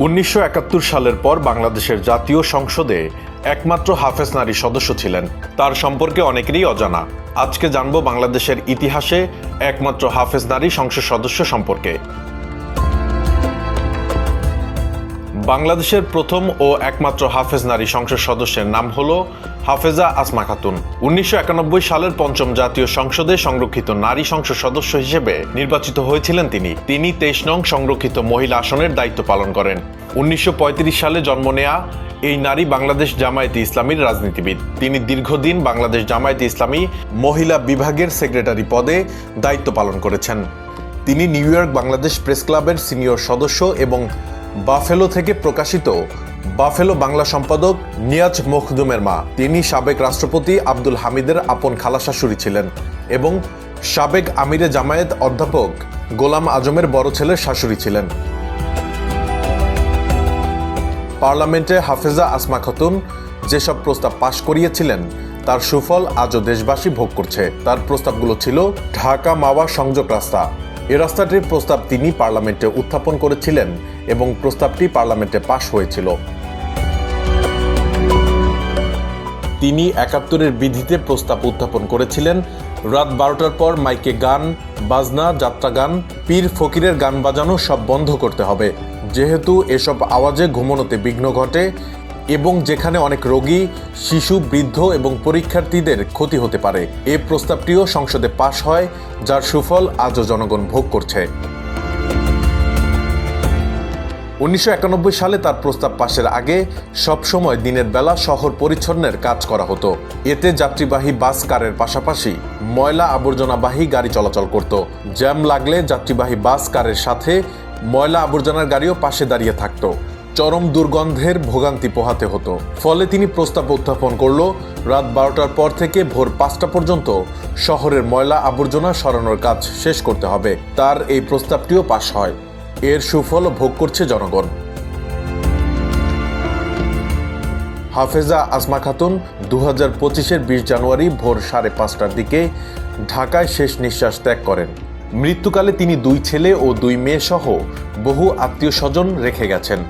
উনিশশো একাত্তর সালের পর বাংলাদেশের জাতীয় সংসদে একমাত্র হাফেজ নারী সদস্য ছিলেন। তার সম্পর্কে অনেকেরই অজানা। আজকে জানব বাংলাদেশের ইতিহাসে একমাত্র হাফেজ নারী সংসদ সদস্য সম্পর্কে। বাংলাদেশের প্রথম ও একমাত্র হাফেজ নারী সংসদ সদস্যের নাম হল হাফেজা আসমা খাতুন। উনিশশো একানব্বই সালের পঞ্চম জাতীয় সংসদে সংরক্ষিত নারী সংসদ সদস্য হিসেবে নির্বাচিত হয়েছিলেন তিনি। তিনি তেইশ নং সংরক্ষিত মহিলা আসনের দায়িত্ব পালন করেন। উনিশশো পঁয়ত্রিশ সালে জন্ম নেয়া এই নারী বাংলাদেশ জামায়াতে ইসলামীর রাজনীতিবিদ। তিনি দীর্ঘদিন বাংলাদেশ জামায়াতে ইসলামী মহিলা বিভাগের সেক্রেটারি পদে দায়িত্ব পালন করেছেন। তিনি নিউ ইয়র্ক বাংলাদেশ প্রেস ক্লাবের সিনিয়র সদস্য এবং বাফেলো থেকে প্রকাশিত বাফেলো বাংলা সম্পাদক নিয়াজ মখদুমের মা। তিনি সাবেক রাষ্ট্রপতি আব্দুল হামিদের আপন খালা শাশুড়ি ছিলেন এবং সাবেক আমিরে জামায়াত অধ্যাপক গোলাম আজমের বড় ছেলের শাশুড়ি ছিলেন। পার্লামেন্টে হাফেজা আসমা খাতুন যেসব প্রস্তাব পাশ করিয়েছিলেন, তার সুফল আজও দেশবাসী ভোগ করছে। তার প্রস্তাবগুলো ছিল, ঢাকা মাওয়া সংযোগ রাস্তা। এ রাস্তাটির প্রস্তাব তিনি পার্লামেন্টে উত্থাপন করেছিলেন এবং প্রস্তাবটি পার্লামেন্টে পাশ হয়েছিল। তিনি একাত্তরের বিধিতে প্রস্তাব উত্থাপন করেছিলেন। রাত বারোটার পর মাইকে গান, বাজনা, যাত্রা গান, পীর ফকিরের গান বাজানো সব বন্ধ করতে হবে। যেহেতু এসব আওয়াজে ঘুমনোতে বিঘ্ন ঘটে এবং যেখানে অনেক রোগী, শিশু, বৃদ্ধ এবং পরীক্ষার্থীদের ক্ষতি হতে পারে। এ প্রস্তাবটিও সংসদে পাশ হয়, যার সুফল আজও জনগণ ভোগ করছে। উনিশশো একানব্বই সালে তার প্রস্তাব পাশের আগে সবসময় দিনের বেলা শহর পরিচ্ছন্নের কাজ করা হতো। এতে যাত্রীবাহী বাস কারের পাশাপাশি ময়লা আবর্জনাবাহী গাড়ি চলাচল করত। জ্যাম লাগলে যাত্রীবাহী বাস কারের সাথে ময়লা আবর্জনার গাড়িও পাশে দাঁড়িয়ে থাকতো। চরম দুর্গন্ধের ভোগান্তি পোহাতে হতো। ফলে তিনি প্রস্তাব উত্থাপন করল, রাত বারোটার পর থেকে ভোর পাঁচটা পর্যন্ত শহরের ময়লা আবর্জনা সরানোর কাজ শেষ করতে হবে। তার এই প্রস্তাবটিও পাশ হয়। এর সুফল ভোগ করছে জনগণ। হাফেজা আসমা খাতুন দু হাজার পঁচিশের বিশ জানুয়ারি ভোর সাড়ে পাঁচটার দিকে ঢাকায় শেষ নিঃশ্বাস ত্যাগ করেন। মৃত্যুকালে তিনি দুই ছেলে ও দুই মেয়ে সহ বহু আত্মীয় স্বজন রেখে গেছেন।